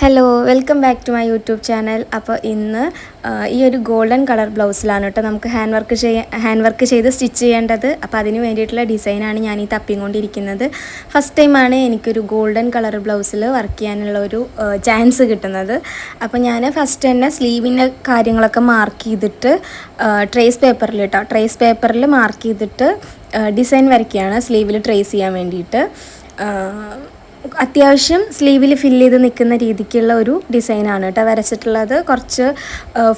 Hello welcome back to my YouTube channel അപ്പോൾ ഇന്ന് ഈ ഒരു ഗോൾഡൻ കളർ ബ്ലൗസിലാണ് കേട്ടോ നമുക്ക് ഹാൻഡ് വർക്ക് ചെയ്യാൻ ഹാൻഡ് വർക്ക് ചെയ്ത് സ്റ്റിച്ച് ചെയ്യേണ്ടത്. അപ്പോൾ അതിന് വേണ്ടിയിട്ടുള്ള ഡിസൈനാണ് ഞാൻ ഈ തപ്പിക്കൊണ്ടിരിക്കുന്നത് ഫസ്റ്റ് ടൈമാണ് എനിക്കൊരു ഗോൾഡൻ കളർ ബ്ലൗസിൽ വർക്ക് ചെയ്യാനുള്ള ഒരു ചാൻസ് കിട്ടുന്നത്. അപ്പോൾ ഞാൻ ഫസ്റ്റ് തന്നെ സ്ലീവിന്റെ കാര്യങ്ങളൊക്കെ മാർക്ക് ചെയ്തിട്ട് ട്രേസ് പേപ്പറിൽ കേട്ടോ ട്രേസ് പേപ്പറിൽ മാർക്ക് ചെയ്തിട്ട് ഡിസൈൻ വരയ്ക്കുകയാണ്. സ്ലീവിൽ ട്രേസ് ചെയ്യാൻ വേണ്ടിയിട്ട്. അത്യാവശ്യം സ്ലീവിൽ ഫില്ല് ചെയ്ത് നിൽക്കുന്ന രീതിക്കുള്ള ഒരു ഡിസൈനാണ് കേട്ടോ വരച്ചിട്ടുള്ളത്. കുറച്ച്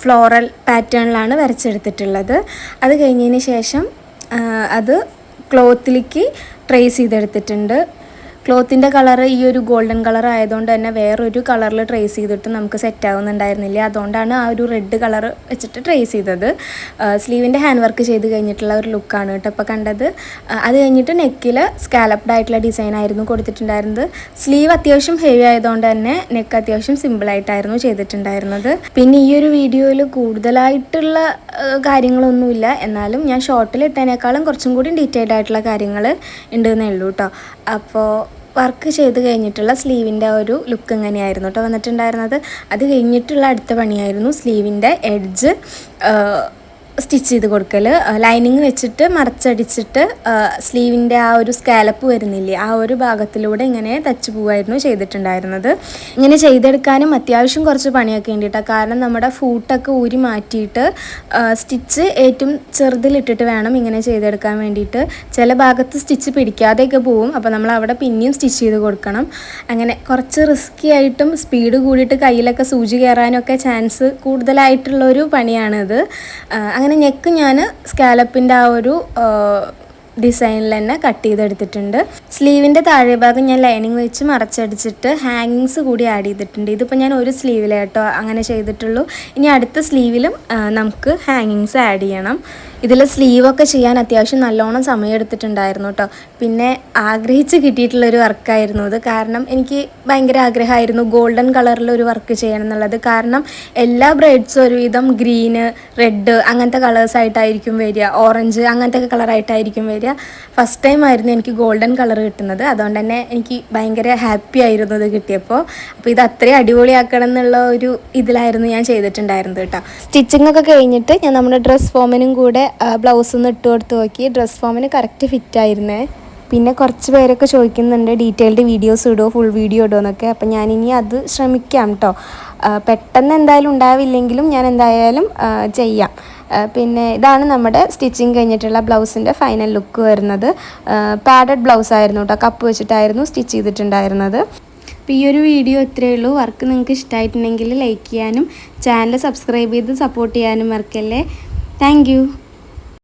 ഫ്ലോറൽ പാറ്റേണിലാണ് വരച്ചെടുത്തിട്ടുള്ളത്. അത് കഴിഞ്ഞതിന് ശേഷം അത് ക്ലോത്തിലേക്ക് ട്രേസ് ചെയ്തെടുത്തിട്ടുണ്ട്. ക്ലോത്തിന്റെ കളർ ഈ ഒരു ഗോൾഡൻ കളർ ആയതുകൊണ്ട് തന്നെ വേറൊരു കളറിൽ ട്രേസ് ചെയ്തിട്ട് നമുക്ക് സെറ്റ് ആവുന്നുണ്ടായിരുന്നില്ല. അതുകൊണ്ടാണ് ആ ഒരു റെഡ് കളർ വെച്ചിട്ട് ട്രേസ് ചെയ്തത്. സ്ലീവിന്റെ ഹാൻഡ് വർക്ക് ചെയ്ത് കഴിഞ്ഞിട്ടുള്ള ഒരു ലുക്കാണ് കേട്ടോ ഇപ്പോൾ കണ്ടത്. അത് കഴിഞ്ഞിട്ട് നെക്കിൽ സ്കാലപ്ഡ് ആയിട്ടുള്ള ഡിസൈൻ ആയിരുന്നു കൊടുത്തിട്ടുണ്ടായിരുന്നത്. സ്ലീവ് അത്യാവശ്യം ഹെവി ആയതുകൊണ്ട് തന്നെ നെക്ക് അത്യാവശ്യം സിമ്പിളായിട്ടായിരുന്നു ചെയ്തിട്ടുണ്ടായിരുന്നത്. പിന്നെ ഈ ഒരു വീഡിയോയിൽ കൂടുതലായിട്ടുള്ള കാര്യങ്ങളൊന്നുമില്ല. എന്നാലും ഞാൻ ഷോർട്ടിൽ ഇട്ടതിനേക്കാളും കുറച്ചും കൂടി ഡീറ്റെയിൽഡ് ആയിട്ടുള്ള കാര്യങ്ങൾ ഉണ്ടെന്നേ ഉള്ളൂ കേട്ടോ. അപ്പോൾ വർക്ക് ചെയ്ത് കഴിഞ്ഞിട്ടുള്ള സ്ലീവിന്റെ ആ ഒരു ലുക്ക് ഇങ്ങനെയായിരുന്നു കേട്ടോ വന്നിട്ടുണ്ടായിരുന്നത്. അത് കഴിഞ്ഞിട്ടുള്ള അടുത്ത പണിയായിരുന്നു സ്ലീവിന്റെ എഡ്ജ് സ്റ്റിച്ച് ചെയ്ത് കൊടുക്കൽ ലൈനിങ് വെച്ചിട്ട് മറച്ചടിച്ചിട്ട് സ്ലീവിന്റെ ആ ഒരു സ്കാലപ്പ് വരുന്നില്ലേ ആ ഒരു ഭാഗത്തിലൂടെ ഇങ്ങനെ തച്ച് പോവായിരുന്നു ചെയ്തിട്ടുണ്ടായിരുന്നത്. ഇങ്ങനെ ചെയ്തെടുക്കാനും അത്യാവശ്യം കുറച്ച് പണിയൊക്കെ വേണ്ടിയിട്ടാണ് കാരണം നമ്മുടെ ഫൂട്ടൊക്കെ ഊരി മാറ്റിയിട്ട് സ്റ്റിച്ച് ഏറ്റവും ചെറുതിലിട്ടിട്ട് വേണം ഇങ്ങനെ ചെയ്തെടുക്കാൻ വേണ്ടിയിട്ട്. ചില ഭാഗത്ത് സ്റ്റിച്ച് പിടിക്കാതെയൊക്കെ പോവും. അപ്പോൾ നമ്മൾ അവിടെ പിന്നെയും സ്റ്റിച്ച് ചെയ്ത് കൊടുക്കണം. അങ്ങനെ കുറച്ച് റിസ്ക്കി ആയിട്ടും സ്പീഡ് കൂടിയിട്ട് കയ്യിലൊക്കെ സൂചി കയറാനൊക്കെ ചാൻസ് കൂടുതലായിട്ടുള്ളൊരു പണിയാണിത്. അങ്ങനെ നെക്ക് ഞാൻ സ്കാലപ്പിന്റെ ആ ഒരു ഡിസൈനിൽ തന്നെ കട്ട് ചെയ്തെടുത്തിട്ടുണ്ട്. സ്ലീവിന്റെ താഴെ ഭാഗം ഞാൻ ലൈനിങ് വെച്ച് മറച്ചടിച്ചിട്ട് ഹാങ്ങിങ്സ് കൂടി ആഡ് ചെയ്തിട്ടുണ്ട്. ഇതിപ്പോൾ ഞാൻ ഒരു സ്ലീവിലായിട്ടോ അങ്ങനെ ചെയ്തിട്ടുള്ളൂ. ഇനി അടുത്ത സ്ലീവിലും നമുക്ക് ഹാങ്ങിങ്സ് ആഡ് ചെയ്യണം. ഇതിൽ സ്ലീവൊക്കെ ചെയ്യാൻ അത്യാവശ്യം നല്ലോണം സമയം എടുത്തിട്ടുണ്ടായിരുന്നു കേട്ടോ. പിന്നെ ആഗ്രഹിച്ച് കിട്ടിയിട്ടുള്ളൊരു വർക്കായിരുന്നു അത്. കാരണം എനിക്ക് ഭയങ്കര ആഗ്രഹമായിരുന്നു ഗോൾഡൻ കളറിലൊരു വർക്ക് ചെയ്യണം എന്നുള്ളത്. കാരണം എല്ലാ ബ്രൈഡ്സും ഒരുവിധം ഗ്രീന് റെഡ് അങ്ങനത്തെ കളേഴ്സായിട്ടായിരിക്കും വരിക. ഓറഞ്ച് അങ്ങനത്തെ കളറായിട്ടായിരിക്കും വരിക. ഫസ്റ്റ് ടൈം ആയിരുന്നു എനിക്ക് ഗോൾഡൻ കളർ കിട്ടുന്നത്. അതുകൊണ്ട് തന്നെ എനിക്ക് ഭയങ്കര ഹാപ്പി ആയിരുന്നു ഇത് കിട്ടിയപ്പോൾ അപ്പോൾ ഇത് അത്രയും അടിപൊളിയാക്കണം എന്നുള്ള ഒരു ഇതിലായിരുന്നു ഞാൻ ചെയ്തിട്ടുണ്ടായിരുന്നത് കേട്ടോ. സ്റ്റിച്ചിങ് ഒക്കെ കഴിഞ്ഞിട്ട് ഞാൻ നമ്മുടെ ഡ്രസ്സ് ഫോമിനും കൂടെ ബ്ലൗസ് ഒന്ന് ഇട്ട് കൊടുത്ത് നോക്കി. ഡ്രസ്സ് ഫോമിന് കറക്റ്റ് ഫിറ്റ് ആയിരുന്നേ. പിന്നെ കുറച്ച് പേരൊക്കെ ചോദിക്കുന്നുണ്ട് ഡീറ്റെയിൽഡ് വീഡിയോസ് ഇടുമോ ഫുൾ വീഡിയോ ഇടുമോ എന്നൊക്കെ. അപ്പം ഇനി അത് ശ്രമിക്കാം കേട്ടോ. പെട്ടെന്ന് എന്തായാലും ഉണ്ടാവില്ലെങ്കിലും ഞാൻ എന്തായാലും ചെയ്യാം. പിന്നെ ഇതാണ് നമ്മുടെ സ്റ്റിച്ചിങ് കഴിഞ്ഞിട്ടുള്ള ബ്ലൗസിന്റെ ഫൈനൽ ലുക്ക് വരുന്നത്. പാഡഡ് ബ്ലൗസ് ആയിരുന്നു കേട്ടോ. കപ്പ് വെച്ചിട്ടായിരുന്നു സ്റ്റിച്ച് ചെയ്തിട്ടുണ്ടായിരുന്നത്. അപ്പോൾ ഈ ഒരു വീഡിയോ ഇത്രയേ ഉള്ളൂ. വർക്ക് നിങ്ങൾക്ക് ഇഷ്ടമായിട്ടുണ്ടെങ്കിൽ ലൈക്ക് ചെയ്യാനും ചാനൽ സബ്സ്ക്രൈബ് ചെയ്ത് സപ്പോർട്ട് ചെയ്യാനും മറക്കല്ലേ. താങ്ക്